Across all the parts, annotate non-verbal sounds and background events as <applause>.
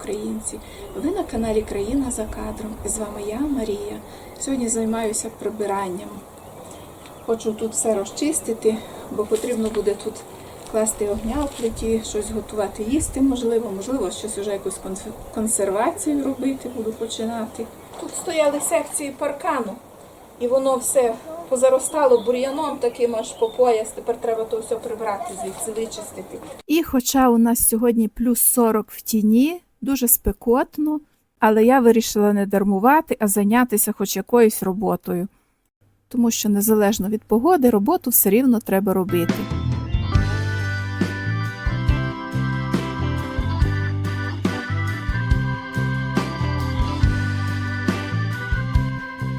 українці! Ви на каналі Країна за кадром. І з вами я, Марія. Сьогодні займаюся прибиранням. Хочу тут все розчистити, бо потрібно буде тут класти огня в плиті, щось готувати їсти, можливо, можливо, щось вже якусь консервацію робити, буду починати. Тут стояли секції паркану, і воно все позаростало бур'яном таким аж по пояс. Тепер треба то все прибрати звідси, вичистити. І хоча у нас сьогодні плюс 40 в тіні, дуже спекотно, але я вирішила не дармувати, а зайнятися хоч якоюсь роботою. Тому що незалежно від погоди, роботу все рівно треба робити.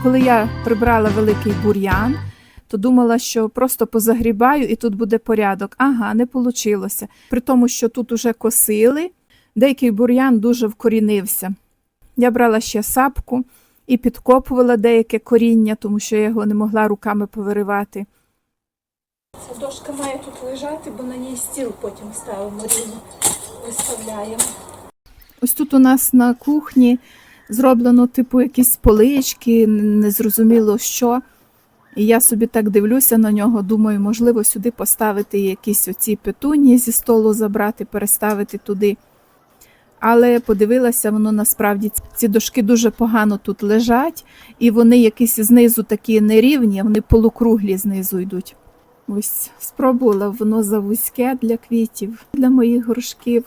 Коли я прибрала великий бур'ян, то думала, що просто позагрібаю і тут буде порядок. Ага, не вийшло. При тому, що тут уже косили, деякий бур'ян дуже вкорінився. Я брала ще сапку і підкопувала деяке коріння, тому що я його не могла руками повиривати. Ця дошка має тут лежати, бо на ній стіл потім ставимо рівно, виставляємо. Ось тут у нас на кухні зроблено, типу, якісь полички, незрозуміло що. І я собі так дивлюся на нього, думаю, можливо, сюди поставити якісь оці петунії зі столу забрати, переставити туди. Але подивилася, воно насправді ці дошки дуже погано тут лежать, і вони якісь знизу такі нерівні, вони полукруглі знизу йдуть. Ось спробувала воно завузьке для квітів, для моїх горшків.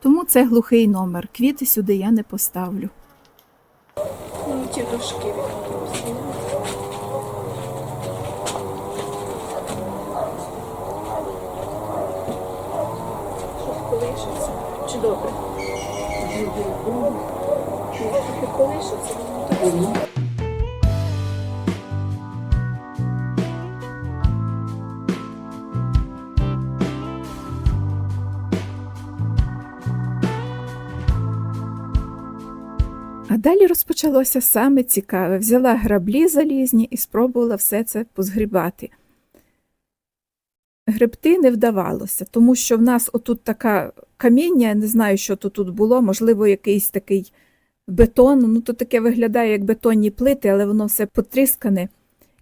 Тому це глухий номер. Квіти сюди я не поставлю. Ну, ті дошки Так. А далі розпочалося саме цікаве. Взяла граблі залізні і спробувала все це позгрібати. Гребти не вдавалося, тому що в нас отут така каміння, не знаю, що то тут було, можливо, якийсь такий бетон. Ну, то таке виглядає, як бетонні плити, але воно все потріскане,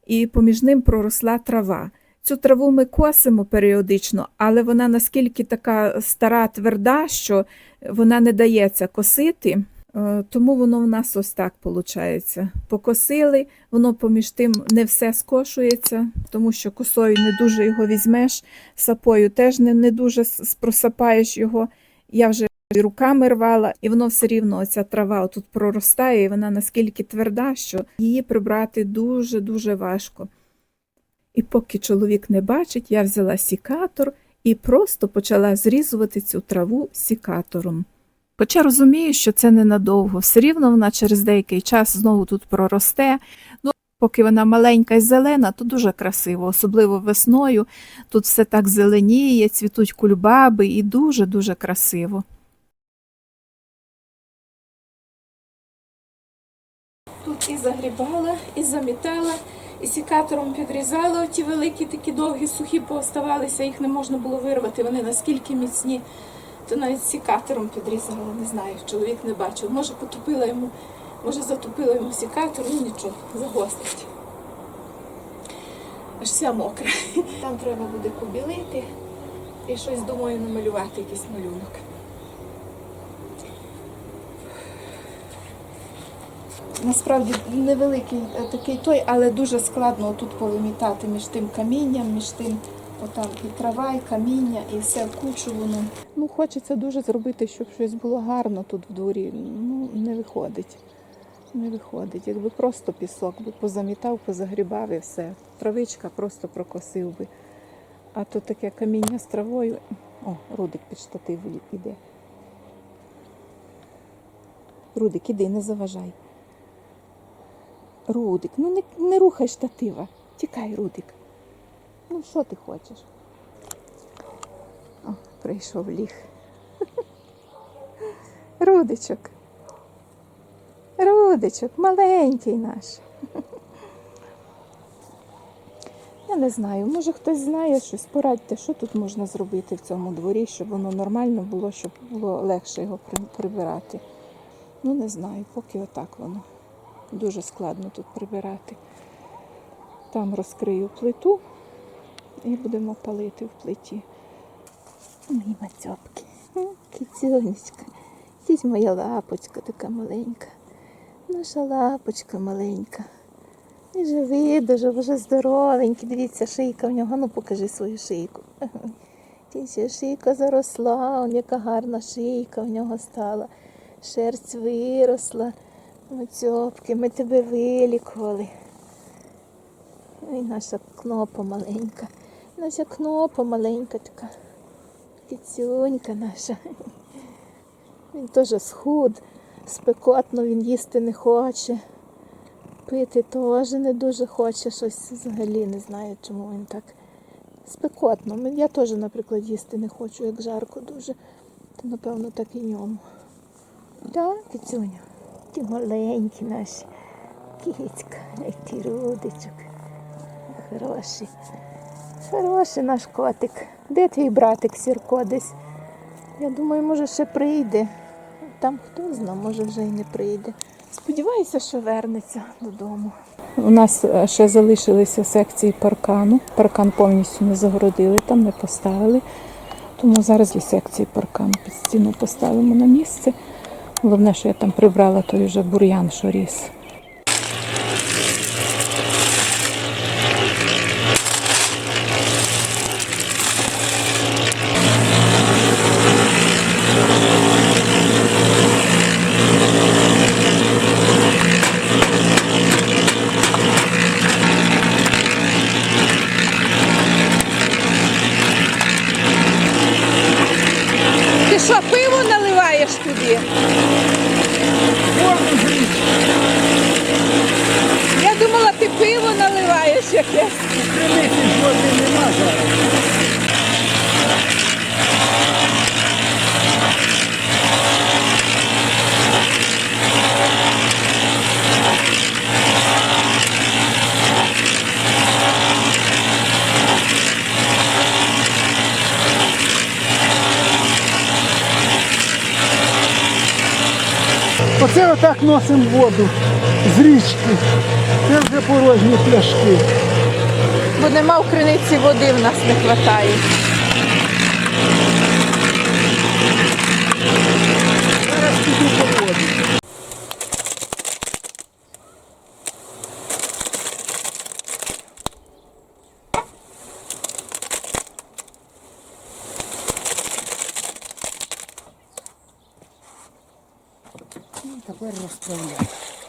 і поміж ним проросла трава. Цю траву ми косимо періодично, але вона наскільки така стара, тверда, що вона не дається косити. Е, Тому воно в нас ось так виходить. Покосили, воно поміж тим не все скошується, тому що косою не дуже його візьмеш, сапою теж не, не дуже просапаєш його. Я вже і руками рвала, і воно все рівно, оця трава тут проростає, і вона наскільки тверда, що її прибрати дуже-дуже важко. І поки чоловік не бачить, я взяла сікатор і просто почала зрізувати цю траву сікатором. Хоча розумію, що це ненадовго, все рівно вона через деякий час знову тут проросте. Ну, поки вона маленька і зелена, то дуже красиво, особливо весною. Тут все так зеленіє, цвітуть кульбаби і дуже-дуже красиво. І загрібала, і замітала, і сікатором підрізала ті великі, такі довгі, сухі пооставалися, їх не можна було вирвати, вони наскільки міцні то навіть сікатором підрізала, не знаю, чоловік не бачив. Може, потупила йому, може, затупила йому сікатор, ну нічого, загострить. Аж вся мокра. Там треба буде побілити і щось, думаю, намалювати, якийсь малюнок. Насправді невеликий е, такий той, але дуже складно тут повимітати між тим камінням, між тим отам і трава, і каміння, і все в кучу воно. Ну, хочеться дуже зробити, щоб щось було гарно тут в дворі. Ну, не виходить. Не виходить. Якби просто пісок би позамітав, позагрібав і все. Травичка просто прокосив би. А то таке каміння з травою. О, Рудик під штатив іде. Рудик, іди, не заважай. Рудик, ну не, не рухай штатива. Тікай, Рудик. Ну, що ти хочеш? О, прийшов ліг. <laughs> Рудичок. Рудичок, маленький наш. <laughs> Я не знаю, може хтось знає щось, порадьте, що тут можна зробити в цьому дворі, щоб воно нормально було, щоб було легше його прибирати. Ну, не знаю, поки отак воно. Дуже складно тут прибирати. Там розкрию плиту і будемо палити в плиті. Мій мацьопки. Кицюнечка. Тіть моя лапочка така маленька. Наша лапочка маленька. І живий, дуже вже здоровенький. Дивіться, шийка в нього. Ну покажи свою шийку. Тітя, шийка заросла, он яка гарна шийка в нього стала. Шерсть виросла. Мацьопки, ми тебе вилікували. Ой, наша кнопа маленька. Наша кнопа маленька така. Кицюнька наша. Він теж схуд, спекотно він їсти не хоче. Пити теж не дуже хоче щось взагалі не знаю, чому він так спекотно. Я теж, наприклад, їсти не хочу, як жарко дуже. То напевно так і ньому. Так, кицюня, ті маленькі наші. Кіцька, ай ти рудичок. Хороший. Хороший наш котик. Де твій братик Сірко десь? Я думаю, може ще прийде. Там хто знає, може вже й не прийде. Сподіваюся, що вернеться додому. У нас е, ще залишилися секції паркану. Паркан повністю не загородили, там не поставили. Тому зараз і секції паркану під стіну поставимо на місце. Головне, що я там прибрала той вже бур'ян, що ріс. Ти що, наливаєш туди? Я думала, ти пиво наливаєш якесь. Криниці жодної нема зараз. Оце отак носимо воду з річки. Це вже порожні пляшки. Бо нема в криниці води, в нас не вистачає. Зараз піду по воду. Ну,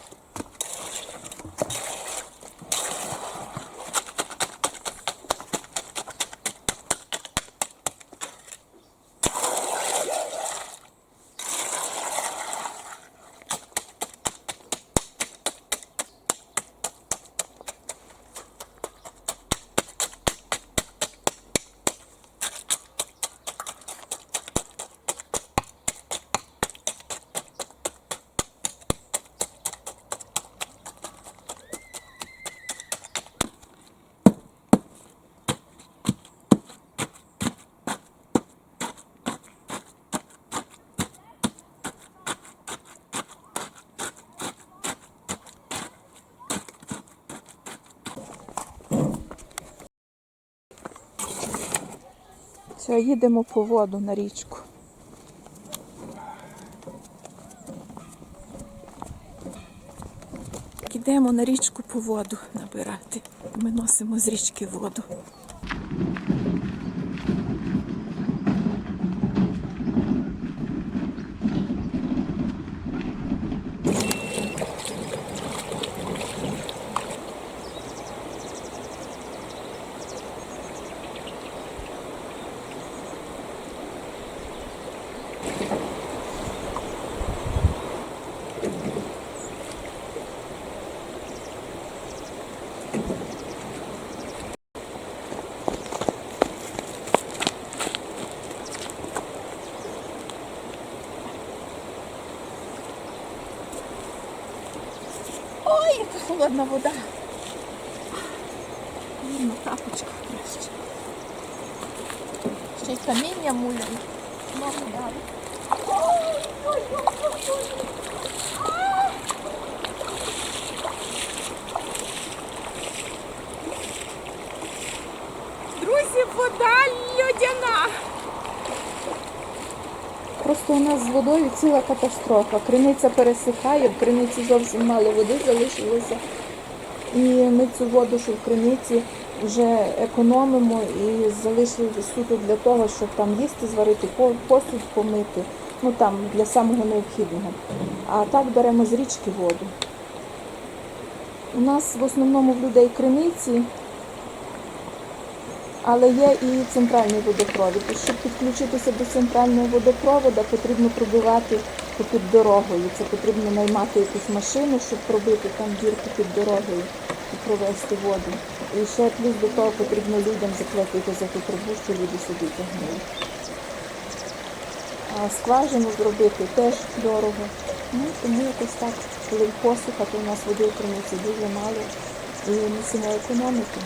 Все, їдемо по воду на річку. Йдемо на річку по воду набирати. Ми носимо з річки воду. Ой, яка холодна вода. Він на тапочках краще. Ще й каміння муляє. Ноги дали. Друзі, вода льодяна. Просто у нас з водою ціла катастрофа. Криниця пересихає, в криниці зовсім мало води залишилося. І ми цю воду, що в криниці, вже економимо і залишили суто для того, щоб там їсти зварити, посуд помити, ну там для самого необхідного. А так беремо з річки воду. У нас в основному в людей криниці, але є і центральний водопровід. І щоб підключитися до центрального водопроводу, потрібно пробивати під дорогою. Це потрібно наймати якусь машину, щоб пробити там дірку під дорогою і провести воду. І ще плюс до того потрібно людям заплатити за ту трубу, що люди собі тягнули. А скважину зробити теж дорого. Ну, тому якось так, коли посуха, то у нас води в дуже мало і мусимо економити.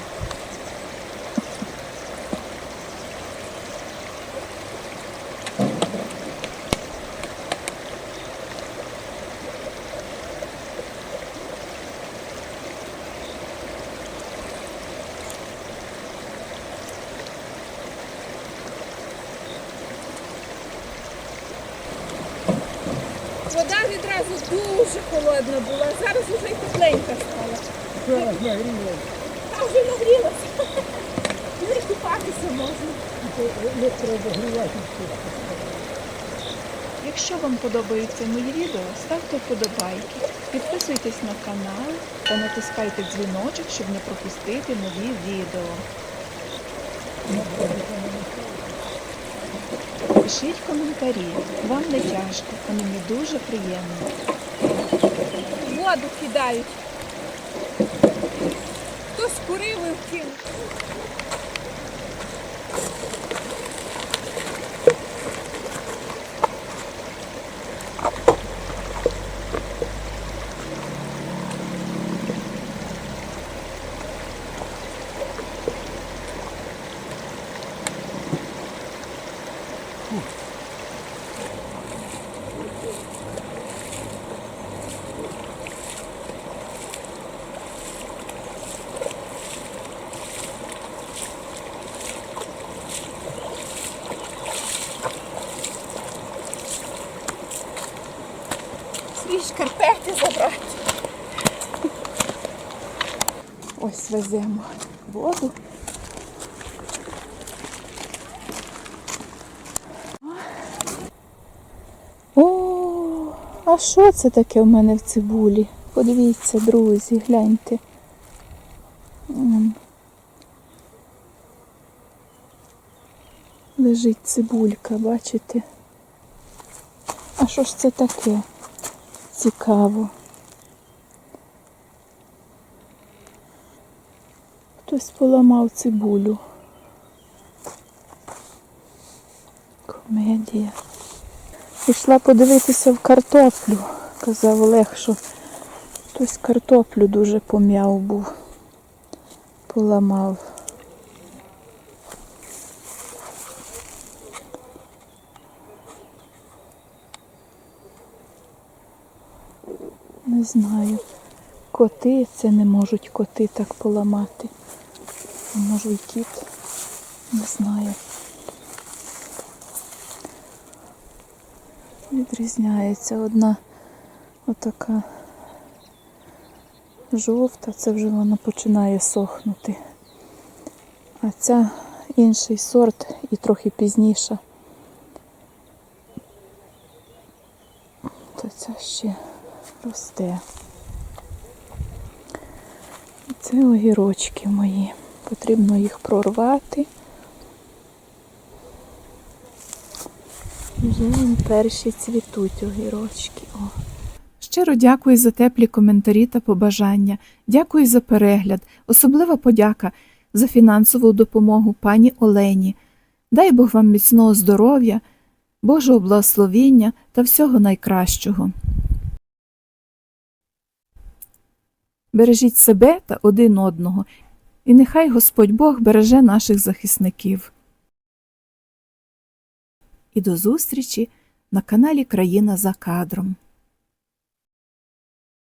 Вода дуже холодна була, зараз вже й тепленька стала. Зараз нагріло. Та вже нагрілася. Не купатися можна. Не треба грівати. Якщо вам подобаються мої відео, ставте вподобайки, підписуйтесь на канал та натискайте дзвіночок, щоб не пропустити нові відео. Пишіть коментарі, вам не тяжко, а мені дуже приємно. Воду кидають. Хтось курив і шкарпети забрати. Ось веземо воду. О, а що це таке в мене в цибулі? Подивіться, друзі, гляньте. Лежить цибулька, бачите? А що ж це таке? Цікаво. Хтось поламав цибулю. Комедія. Пішла подивитися в картоплю. Казав Олег, що хтось картоплю дуже пом'яв був. Поламав. Знаю. Коти це не можуть коти так поламати. Може і кіт. Не знаю. Відрізняється одна отака жовта, це вже вона починає сохнути. А ця інший сорт і трохи пізніша. То ця ще росте. Це огірочки мої. Потрібно їх прорвати. Вже перші цвітуть огірочки. О. Щиро дякую за теплі коментарі та побажання. Дякую за перегляд. Особлива подяка за фінансову допомогу пані Олені. Дай Бог вам міцного здоров'я, Божого благословіння та всього найкращого. Бережіть себе та один одного І нехай Господь Бог береже наших захисників. І до зустрічі на каналі Країна за кадром.